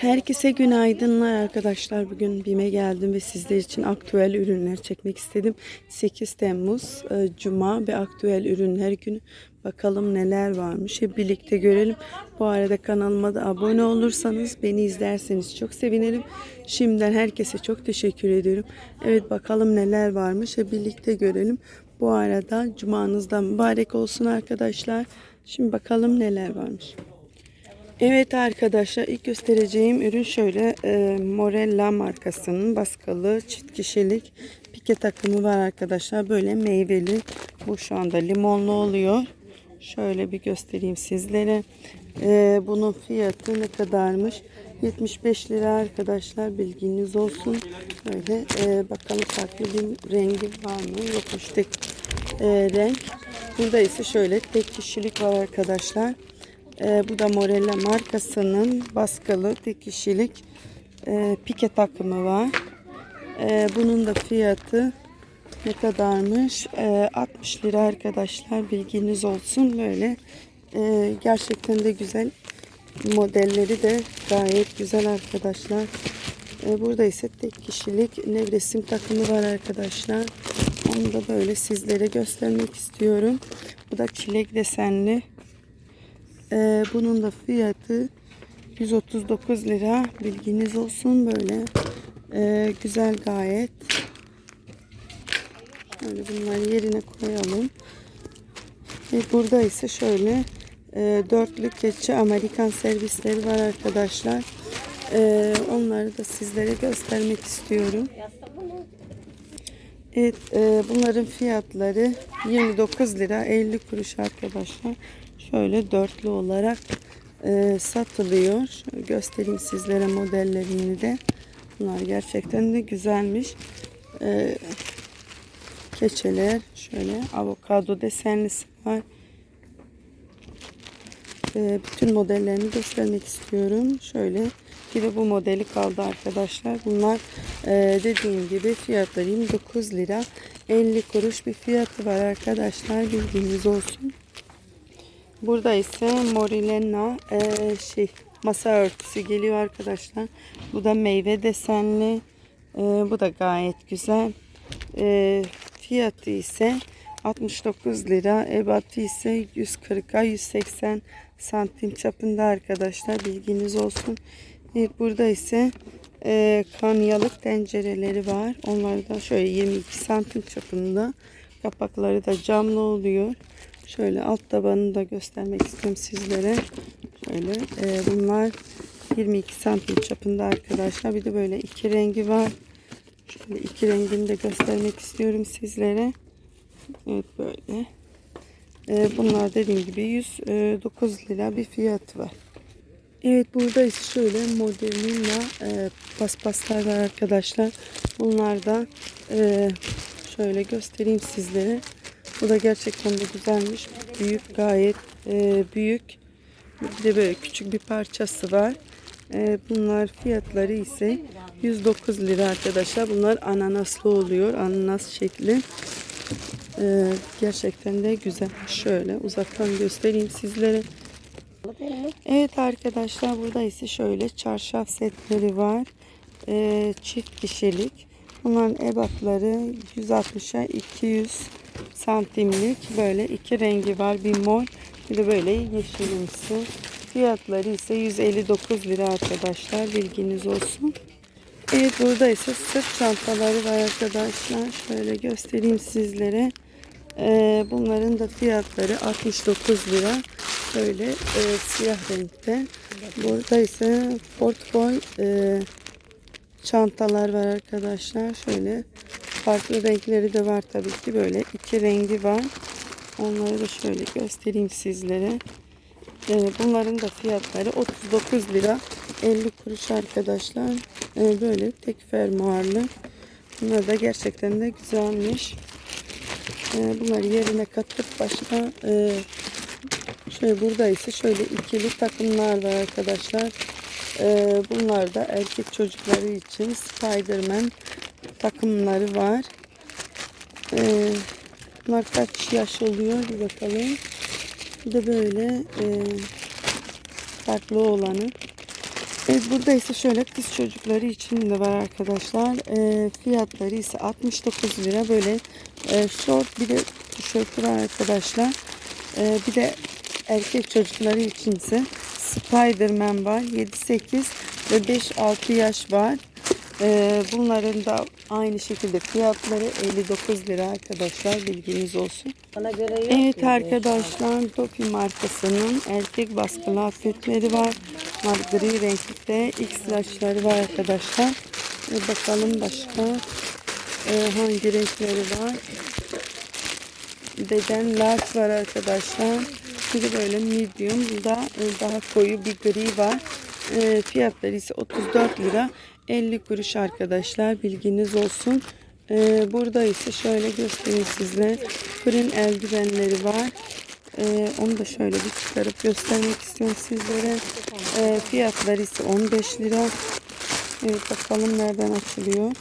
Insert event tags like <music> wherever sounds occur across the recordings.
Herkese günaydınlar arkadaşlar. Bugün BİM'e geldim ve sizler için aktüel ürünler çekmek istedim. 8 Temmuz e, Cuma ve aktüel ürünler günü. Bakalım neler varmış. Hep birlikte görelim. Bu arada kanalıma da abone olursanız beni izlerseniz çok sevinirim. Şimdiden herkese çok teşekkür ediyorum. Evet bakalım neler varmış. Hep birlikte görelim. Bu arada cumanız da mübarek olsun arkadaşlar. Şimdi bakalım neler varmış. Evet arkadaşlar ilk göstereceğim ürün şöyle e, Morella markasının baskalı çift kişilik pike takımı var arkadaşlar. Böyle meyveli. Bu şu anda limonlu oluyor. Şöyle bir göstereyim sizlere. E, bunun fiyatı ne kadarmış? 75 lira arkadaşlar bilginiz olsun. Böyle e, bakalım farklı bir rengi var mı? Yokmuş tek e, renk. Burada ise şöyle tek kişilik var arkadaşlar. Ee, bu da Morella markasının baskalı tek kişilik e, pike takımı var. Ee, bunun da fiyatı ne kadarmış? Ee, 60 lira arkadaşlar bilginiz olsun böyle. Ee, gerçekten de güzel. Modelleri de gayet güzel arkadaşlar. Ee, burada ise tek kişilik nevresim takımı var arkadaşlar. Onu da böyle sizlere göstermek istiyorum. Bu da çilek desenli. Ee, bunun da fiyatı 139 lira. Bilginiz olsun böyle. Ee, güzel gayet. Şöyle bunları yerine koyalım. Ve burada ise şöyle e, dörtlü keçi Amerikan servisleri var arkadaşlar. Ee, onları da sizlere göstermek istiyorum. Evet, e, bunların fiyatları 29 lira 50 kuruş arkadaşlar. Şöyle dörtlü olarak e, satılıyor. Şöyle göstereyim sizlere modellerini de. Bunlar gerçekten de güzelmiş. E, keçeler şöyle avokado desenlisi var. E, bütün modellerini göstermek istiyorum. Şöyle bir de bu modeli kaldı arkadaşlar. Bunlar e, dediğim gibi fiyatları 29 lira 50 kuruş bir fiyatı var arkadaşlar. Bilginiz olsun. Burada ise Morilena e, şey masa örtüsü geliyor arkadaşlar. Bu da meyve desenli. E, bu da gayet güzel. E, fiyatı ise 69 lira. Ebatı ise 140'a 180 santim çapında arkadaşlar. Bilginiz olsun. Evet, burada ise e, kanyalık tencereleri var. Onlar da şöyle 22 santim çapında. Kapakları da camlı oluyor. Şöyle alt tabanını da göstermek istiyorum sizlere. Şöyle e, bunlar 22 santim çapında arkadaşlar. Bir de böyle iki rengi var. Şöyle iki rengini de göstermek istiyorum sizlere. Evet böyle. E, bunlar dediğim gibi 109 lira bir fiyatı var. Evet burada ise şöyle Modernilla e, paspaslar var arkadaşlar. Bunlar da e, şöyle göstereyim sizlere. Bu da gerçekten de güzelmiş. Büyük gayet e, büyük. Bir de böyle küçük bir parçası var. E, bunlar fiyatları ise 109 lira arkadaşlar. Bunlar ananaslı oluyor. Ananas şekli. E, gerçekten de güzel. Şöyle uzaktan göstereyim sizlere. Evet arkadaşlar burada ise şöyle çarşaf setleri var. E, çift kişilik. Bunların ebatları 160'a 200 santimlik böyle iki rengi var. Bir mor bir de böyle yeşilimsi. Fiyatları ise 159 lira arkadaşlar. Bilginiz olsun. Evet burada ise sırt çantaları var arkadaşlar. Şöyle göstereyim sizlere. Ee, bunların da fiyatları 69 lira. Böyle e, siyah renkte. Burada ise Fort Boy e, çantalar var arkadaşlar. Şöyle farklı renkleri de var tabii ki. Böyle iki rengi var. Onları da şöyle göstereyim sizlere. Ee, bunların da fiyatları 39 lira 50 kuruş arkadaşlar. Ee, böyle tek fermuarlı. Bunlar da gerçekten de güzelmiş. Ee, bunları yerine katıp başka şöyle burada ise şöyle ikili takımlar var arkadaşlar. Bunlar da erkek çocukları için Spiderman takımları var. Ee, bunlar kaç yaş oluyor bir bakalım. Bir de böyle e, farklı olanı. Evet burada ise şöyle kız çocukları için de var arkadaşlar. Ee, fiyatları ise 69 lira. Böyle e, short bir de tişörtü var arkadaşlar. Ee, bir de erkek çocukları için ise Spiderman var. 7-8 ve 5-6 yaş var. Ee, bunların da aynı şekilde fiyatları 59 lira arkadaşlar bilginiz olsun. Bana göre yok. Evet arkadaşlar Topi markasının erkek baskılı atletleri var. Var gri renkte X saçları var arkadaşlar. Ve bakalım başka e, hangi renkleri var. Beden large var arkadaşlar. De böyle medium. Burada e, daha koyu bir gri var. E, fiyatları ise 34 lira 50 kuruş arkadaşlar. Bilginiz olsun. E, burada ise şöyle göstereyim sizlere. Fırın eldivenleri var. E, onu da şöyle bir çıkarıp göstermek istiyorum sizlere. E, fiyatları ise 15 lira. Evet bakalım nereden açılıyor.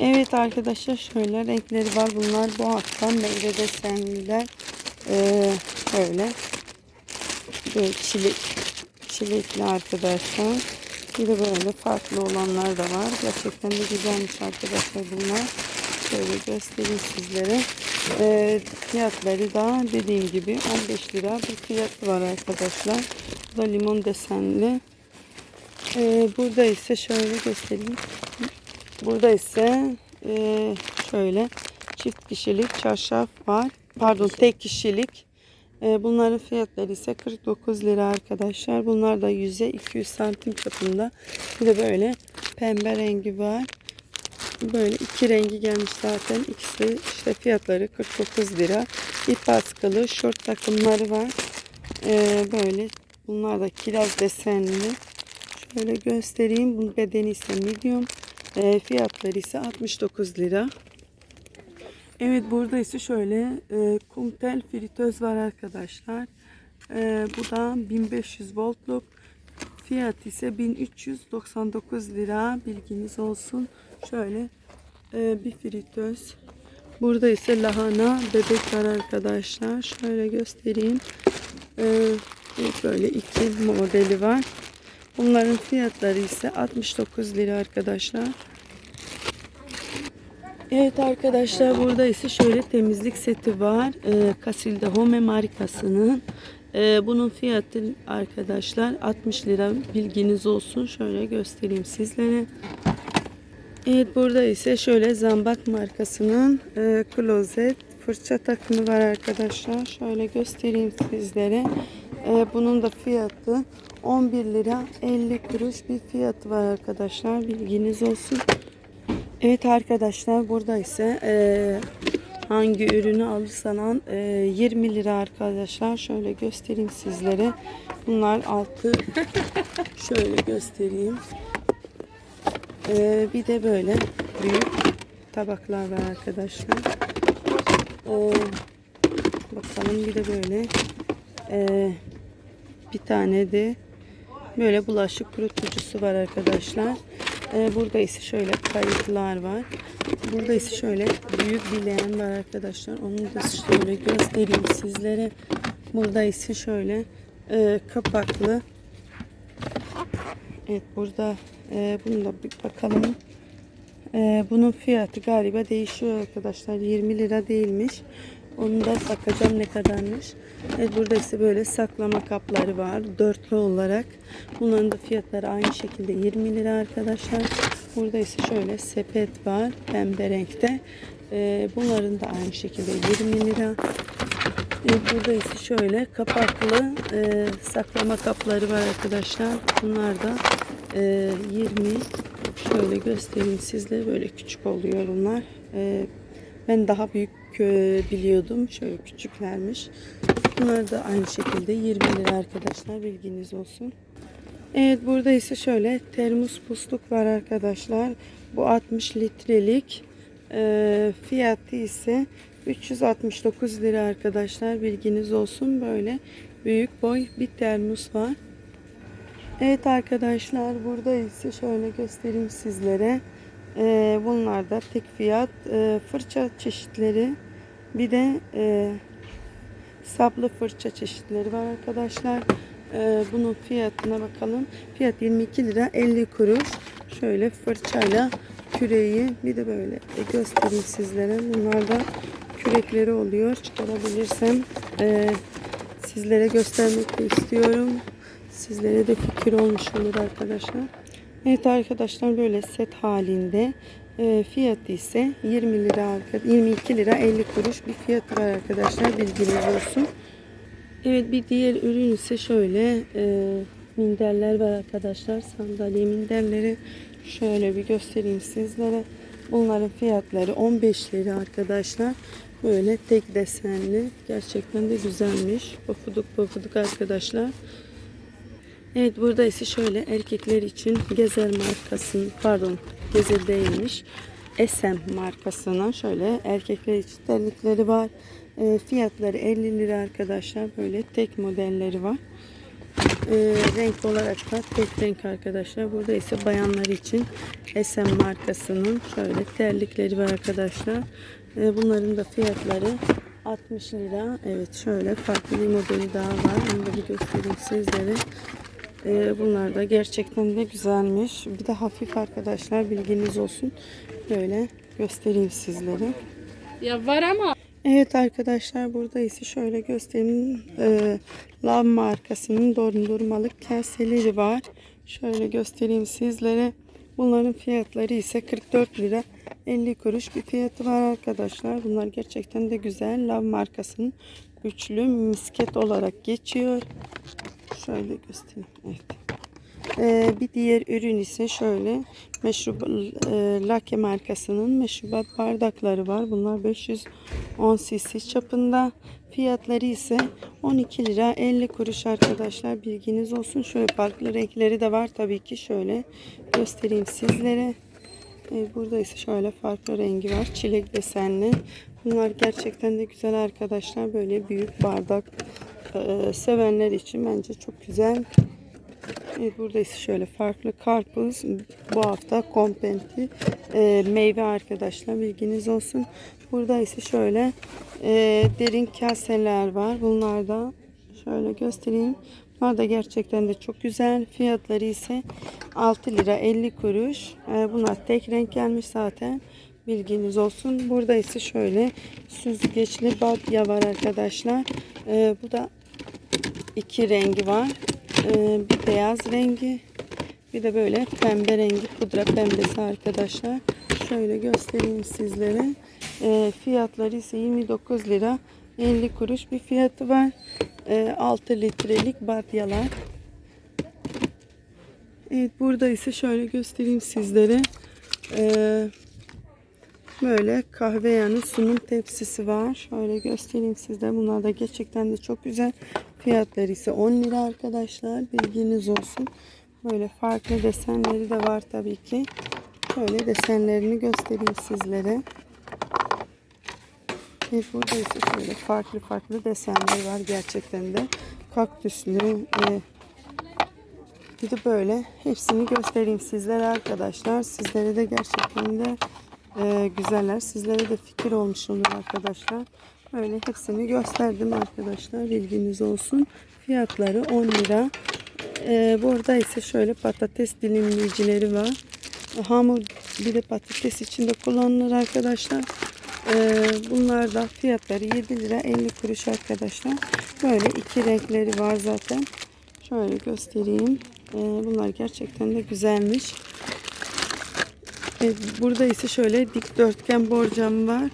Evet arkadaşlar şöyle renkleri var. Bunlar bu hafta meyve desenliler. Ee, şöyle. Böyle çilek, çilekli arkadaşlar. Bir de böyle farklı olanlar da var. Gerçekten de güzelmiş arkadaşlar bunlar. Şöyle göstereyim sizlere. Ee, fiyatları da dediğim gibi 15 lira bir fiyatı var arkadaşlar. Bu da limon desenli. Ee, burada ise şöyle göstereyim. Burada ise e, şöyle çift kişilik çarşaf var. Pardon tek kişilik. E, bunların fiyatları ise 49 lira arkadaşlar. Bunlar da 100'e 200 santim çapında. Bir de böyle pembe rengi var. Böyle iki rengi gelmiş zaten. İkisi işte fiyatları 49 lira. İp askılı şort takımları var. E, böyle bunlar da kiraz desenli. Şöyle göstereyim. Bunun bedeni ise medium. E, fiyatları ise 69 lira. Evet burada ise şöyle e, kumtel fritöz var arkadaşlar. E, bu da 1500 voltluk. Fiyat ise 1399 lira. Bilginiz olsun. Şöyle e, bir fritöz. Burada ise lahana bebek var arkadaşlar. Şöyle göstereyim. E, böyle iki modeli var. Bunların fiyatları ise 69 lira arkadaşlar. Evet arkadaşlar burada ise şöyle temizlik seti var. Ee, Casilda Home markasının. Ee, bunun fiyatı arkadaşlar 60 lira bilginiz olsun. Şöyle göstereyim sizlere. Evet burada ise şöyle Zambak markasının e, klozet fırça takımı var arkadaşlar. Şöyle göstereyim sizlere. E, bunun da fiyatı 11 lira 50 kuruş bir fiyatı var arkadaşlar. Bilginiz olsun. Evet arkadaşlar burada ise e, hangi ürünü alırsan al e, 20 lira arkadaşlar. Şöyle göstereyim sizlere. Bunlar altı <laughs> şöyle göstereyim. E, bir de böyle büyük tabaklar var arkadaşlar. E, bakalım bir de böyle e, bir tane de böyle bulaşık kurutucusu var arkadaşlar. Ee, burada ise şöyle kayıtlar var. Burada ise şöyle büyük bir var arkadaşlar. Onu da şöyle göstereyim sizlere. Burada ise şöyle e, kapaklı. Evet burada e, bunu da bir bakalım. E, bunun fiyatı galiba değişiyor arkadaşlar. 20 lira değilmiş. Onu da bakacağım ne kadarmış. Evet burada ise böyle saklama kapları var. Dörtlü olarak. Bunların da fiyatları aynı şekilde 20 lira arkadaşlar. Burada ise şöyle sepet var. Pembe renkte. Ee, bunların da aynı şekilde 20 lira. Evet, burada ise şöyle kapaklı e, saklama kapları var arkadaşlar. Bunlar da e, 20 şöyle göstereyim sizlere böyle küçük oluyor bunlar. E, ben daha büyük biliyordum. Şöyle küçüklermiş. Bunlar da aynı şekilde 20 lira arkadaşlar. Bilginiz olsun. Evet burada ise şöyle termos pusluk var arkadaşlar. Bu 60 litrelik. E, fiyatı ise 369 lira arkadaşlar. Bilginiz olsun. Böyle büyük boy bir termos var. Evet arkadaşlar burada ise şöyle göstereyim sizlere. Ee, bunlar da tek fiyat e, fırça çeşitleri bir de e, saplı fırça çeşitleri var arkadaşlar. Ee, bunun fiyatına bakalım. Fiyat 22 lira 50 kuruş. Şöyle fırçayla küreği bir de böyle e, göstereyim sizlere. Bunlar da kürekleri oluyor. Çıkarabilirsem e, sizlere göstermek de istiyorum. Sizlere de fikir olmuş olur arkadaşlar. Evet arkadaşlar böyle set halinde e, fiyatı ise 20 lira arka- 22 lira 50 kuruş bir fiyatı var arkadaşlar bilginiz olsun. Evet bir diğer ürün ise şöyle e, minderler var arkadaşlar sandalye minderleri şöyle bir göstereyim sizlere. Bunların fiyatları 15 lira arkadaşlar. Böyle tek desenli gerçekten de güzelmiş. Pofuduk pofuduk arkadaşlar. Evet burada ise şöyle erkekler için Gezer markasının pardon Gezer değilmiş. Esem markasının şöyle erkekler için terlikleri var. E, fiyatları 50 lira arkadaşlar. Böyle tek modelleri var. E, renk olarak da tek renk arkadaşlar. Burada ise bayanlar için Esem markasının şöyle terlikleri var arkadaşlar. E, bunların da fiyatları 60 lira. Evet şöyle farklı bir modeli daha var. Onu da bir göstereyim sizlere. Ee, bunlar da gerçekten de güzelmiş. Bir de hafif arkadaşlar bilginiz olsun. Böyle göstereyim sizlere. Ya var ama Evet arkadaşlar burada ise şöyle göstereyim. Ee, Lav markasının dondurmalık kaseleri var. Şöyle göstereyim sizlere. Bunların fiyatları ise 44 lira 50 kuruş bir fiyatı var arkadaşlar. Bunlar gerçekten de güzel. Lav markasının üçlü misket olarak geçiyor. Şöyle göstereyim. Evet. Ee, bir diğer ürün ise şöyle meşrub e, Lake markasının meşrubat bardakları var. Bunlar 510 cc çapında. Fiyatları ise 12 lira 50 kuruş arkadaşlar. Bilginiz olsun. Şöyle farklı renkleri de var tabii ki. Şöyle göstereyim sizlere. Ee, burada ise şöyle farklı rengi var. Çilek desenli. Bunlar gerçekten de güzel arkadaşlar. Böyle büyük bardak sevenler için bence çok güzel. Evet, burada ise şöyle farklı karpuz bu hafta kompenti e, meyve arkadaşlar bilginiz olsun. Burada ise şöyle e, derin kaseler var. Bunlar da şöyle göstereyim. Bunlar da gerçekten de çok güzel. Fiyatları ise 6 lira 50 kuruş. E, bunlar tek renk gelmiş zaten. Bilginiz olsun. Burada ise şöyle süzgeçli badya var arkadaşlar. E, bu da iki rengi var. Ee, bir beyaz rengi bir de böyle pembe rengi pudra pembesi arkadaşlar. Şöyle göstereyim sizlere. Ee, fiyatları ise 29 lira 50 kuruş bir fiyatı var. Ee, 6 litrelik badyalar. Evet burada ise şöyle göstereyim sizlere. Ee, Böyle kahve yanı sunum tepsisi var. Şöyle göstereyim size. Bunlar da gerçekten de çok güzel. Fiyatları ise 10 lira arkadaşlar. Bilginiz olsun. Böyle farklı desenleri de var tabii ki. Şöyle desenlerini göstereyim sizlere. Evet, burada ise şöyle farklı farklı desenler var gerçekten de. Kaktüslü, e, bir de böyle hepsini göstereyim sizlere arkadaşlar. Sizlere de gerçekten de e, güzeller. Sizlere de fikir olmuş olur arkadaşlar. Böyle hepsini gösterdim arkadaşlar. Bilginiz olsun. Fiyatları 10 lira. E, burada ise şöyle patates dilimleyicileri var. Hamur bir de patates içinde kullanılır arkadaşlar. E, bunlar da fiyatları 7 lira 50 kuruş arkadaşlar. Böyle iki renkleri var zaten. Şöyle göstereyim. E, bunlar gerçekten de güzelmiş. Evet, burada ise şöyle dikdörtgen borcam var.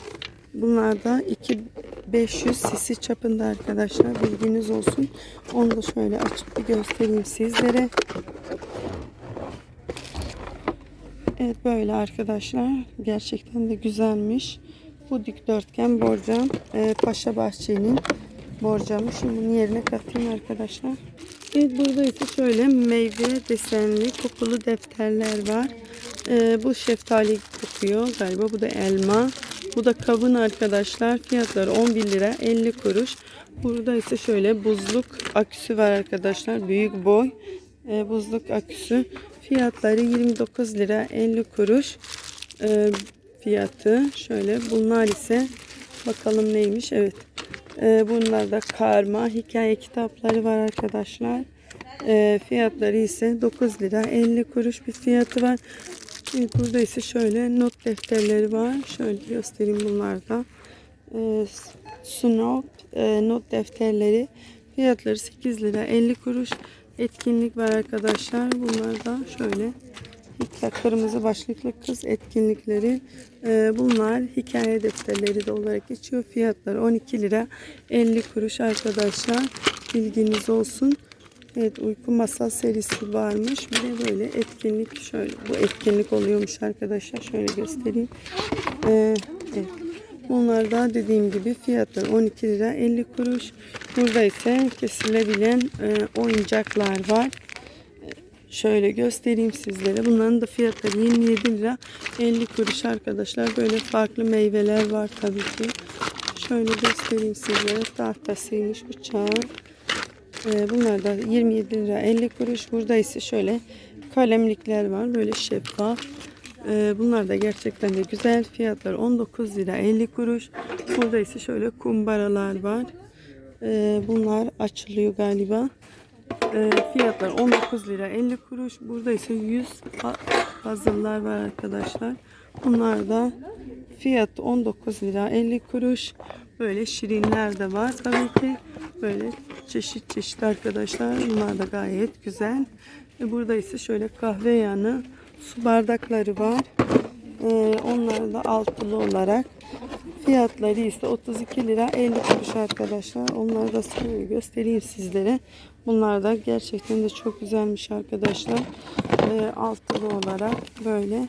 Bunlar da 2500 cc çapında arkadaşlar. Bilginiz olsun. Onu da şöyle açıp bir göstereyim sizlere. Evet böyle arkadaşlar. Gerçekten de güzelmiş. Bu dikdörtgen borcam. Ee, Paşa Bahçe'nin borcamı. Şimdi bunun yerine katayım arkadaşlar. Evet burada ise şöyle meyve desenli kokulu defterler var. Ee, bu şeftali kokuyor galiba. Bu da elma. Bu da kavun arkadaşlar. Fiyatları 11 lira 50 kuruş. Burada ise şöyle buzluk aküsü var arkadaşlar. Büyük boy e, buzluk aküsü. Fiyatları 29 lira 50 kuruş. E, fiyatı şöyle. Bunlar ise bakalım neymiş. Evet. E, bunlar da karma hikaye kitapları var arkadaşlar. Ee, fiyatları ise 9 lira 50 kuruş bir fiyatı var. Burada ise şöyle not defterleri var. Şöyle göstereyim bunlarda. Ee, e, not defterleri fiyatları 8 lira 50 kuruş. Etkinlik var arkadaşlar. Bunlar da şöyle Hikaye kırmızı başlıklı kız etkinlikleri. Ee, bunlar hikaye defterleri de olarak geçiyor. Fiyatları 12 lira 50 kuruş arkadaşlar. Bilginiz olsun. Evet uyku masal serisi varmış. Bir de böyle etkinlik şöyle bu etkinlik oluyormuş arkadaşlar. Şöyle göstereyim. Ee, evet. Bunlar da dediğim gibi fiyatları 12 lira 50 kuruş. Burada ise kesilebilen e, oyuncaklar var. Şöyle göstereyim sizlere. Bunların da fiyatları 27 lira 50 kuruş arkadaşlar. Böyle farklı meyveler var tabii ki. Şöyle göstereyim sizlere. Tahtasıymış bıçağı. Ee, bunlar da 27 lira 50 kuruş. Burada ise şöyle kalemlikler var. Böyle şeffaf. Ee, bunlar da gerçekten de güzel. Fiyatları 19 lira 50 kuruş. Burada ise şöyle kumbaralar var. Ee, bunlar açılıyor galiba. E, fiyatlar 19 lira 50 kuruş. Burada ise 100 pa- puzzle'lar var arkadaşlar. Bunlar da fiyat 19 lira 50 kuruş. Böyle şirinler de var tabii ki. Böyle çeşit çeşit arkadaşlar. Bunlar da gayet güzel. E, burada ise şöyle kahve yanı su bardakları var. E, onlar da altılı olarak Fiyatları ise 32 lira 50 kuruş arkadaşlar. Onları da şöyle göstereyim sizlere. Bunlar da gerçekten de çok güzelmiş arkadaşlar. E, altılı olarak böyle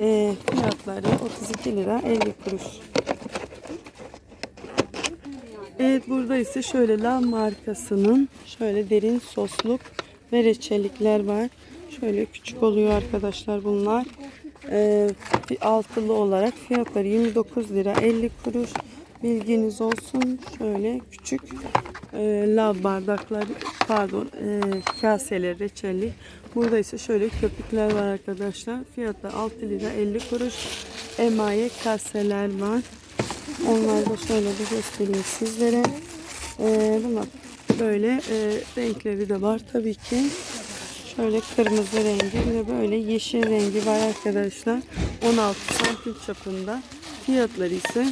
e, fiyatları 32 lira 50 kuruş. Evet burada ise şöyle La markasının şöyle derin sosluk ve reçellikler var. Şöyle küçük oluyor arkadaşlar bunlar. Ee, altılı olarak fiyatları 29 lira 50 kuruş. Bilginiz olsun. Şöyle küçük e, lav bardaklar pardon e, kaseler reçelli. Burada ise şöyle köpükler var arkadaşlar. Fiyatlar 6 lira 50 kuruş. Emaye kaseler var. Onları da şöyle bir göstereyim sizlere. Ee, bunlar böyle e, renkleri de var tabii ki. Şöyle kırmızı rengi de böyle yeşil rengi var arkadaşlar. 16 santim çapında. Fiyatları ise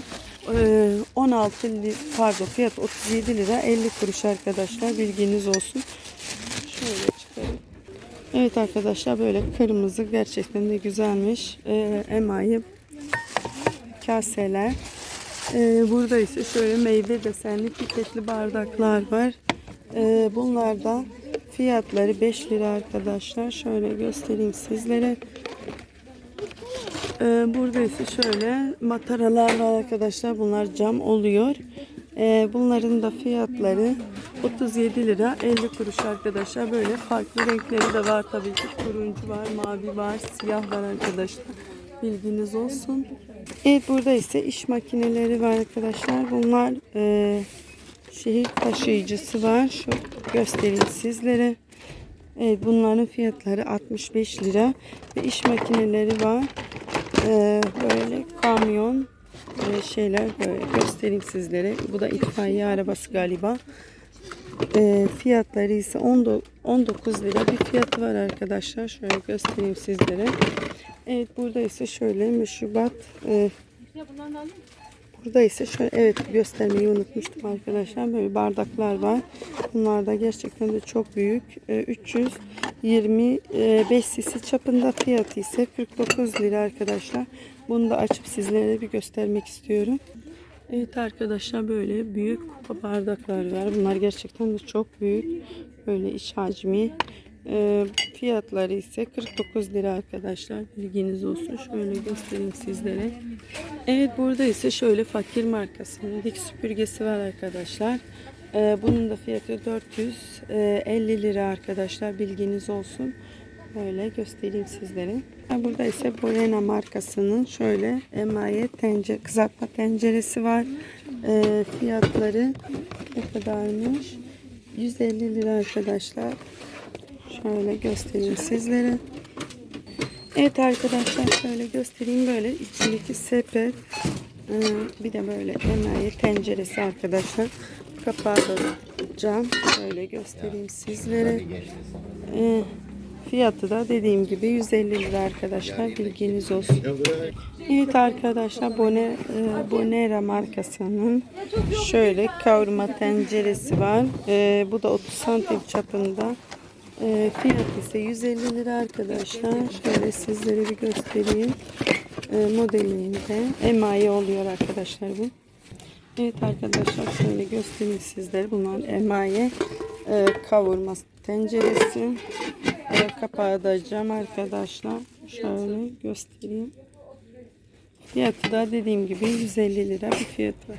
e, 16 li, pardon fiyat 37 lira 50 kuruş arkadaşlar. Bilginiz olsun. Şöyle çıkarayım. Evet arkadaşlar böyle kırmızı gerçekten de güzelmiş. E, emayi kaseler. Ee, burada ise şöyle meyve desenli pipetli bardaklar var. Ee, bunlar fiyatları 5 lira arkadaşlar. Şöyle göstereyim sizlere. Ee, burada ise şöyle mataralar var arkadaşlar. Bunlar cam oluyor. Ee, bunların da fiyatları 37 lira 50 kuruş arkadaşlar. Böyle farklı renkleri de var tabii ki. Turuncu var, mavi var, siyah var arkadaşlar. Bilginiz olsun. Evet burada ise iş makineleri var arkadaşlar. Bunlar e, şehir taşıyıcısı var. Şu göstereyim sizlere. Evet bunların fiyatları 65 lira ve iş makineleri var. E, böyle kamyon e, şeyler böyle göstereyim sizlere. Bu da itfaiye arabası galiba. E, fiyatları ise 19 lira bir fiyatı var arkadaşlar. Şöyle göstereyim sizlere. Evet burada ise şöyle meşrubat e, burada ise şöyle evet göstermeyi unutmuştum arkadaşlar. Böyle bardaklar var. Bunlar da gerçekten de çok büyük. E, 325 cc çapında fiyatı ise 49 lira arkadaşlar. Bunu da açıp sizlere bir göstermek istiyorum. Evet arkadaşlar böyle büyük kupa bardaklar var. Bunlar gerçekten de çok büyük. Böyle iç hacmi. E, fiyatları ise 49 lira arkadaşlar. Bilginiz olsun. Şöyle göstereyim sizlere. Evet burada ise şöyle fakir markasının dik süpürgesi var arkadaşlar. E, bunun da fiyatı 450 lira arkadaşlar. Bilginiz olsun. Böyle göstereyim sizlere. Burada ise Boyena markasının şöyle emaye tencere, kızartma tenceresi var. E, fiyatları ne kadarmış? 150 lira arkadaşlar. Şöyle göstereyim sizlere. Evet arkadaşlar şöyle göstereyim böyle içindeki sepet ee, bir de böyle emaye tenceresi arkadaşlar kapağı da cam. Şöyle göstereyim sizlere. Ee, fiyatı da dediğim gibi 150 lira arkadaşlar. Bilginiz olsun. Evet arkadaşlar Bone, e, Bonera markasının şöyle kavurma tenceresi var. E, bu da 30 santim çapında. E, fiyat ise 150 lira arkadaşlar. Şöyle sizlere bir göstereyim. E, modelinde emaye oluyor arkadaşlar bu. Evet arkadaşlar şöyle göstereyim sizlere. Bunlar emaye e, kavurma tenceresi. E, kapağı da cam arkadaşlar. Şöyle göstereyim. Fiyatı da dediğim gibi 150 lira bir fiyatı var.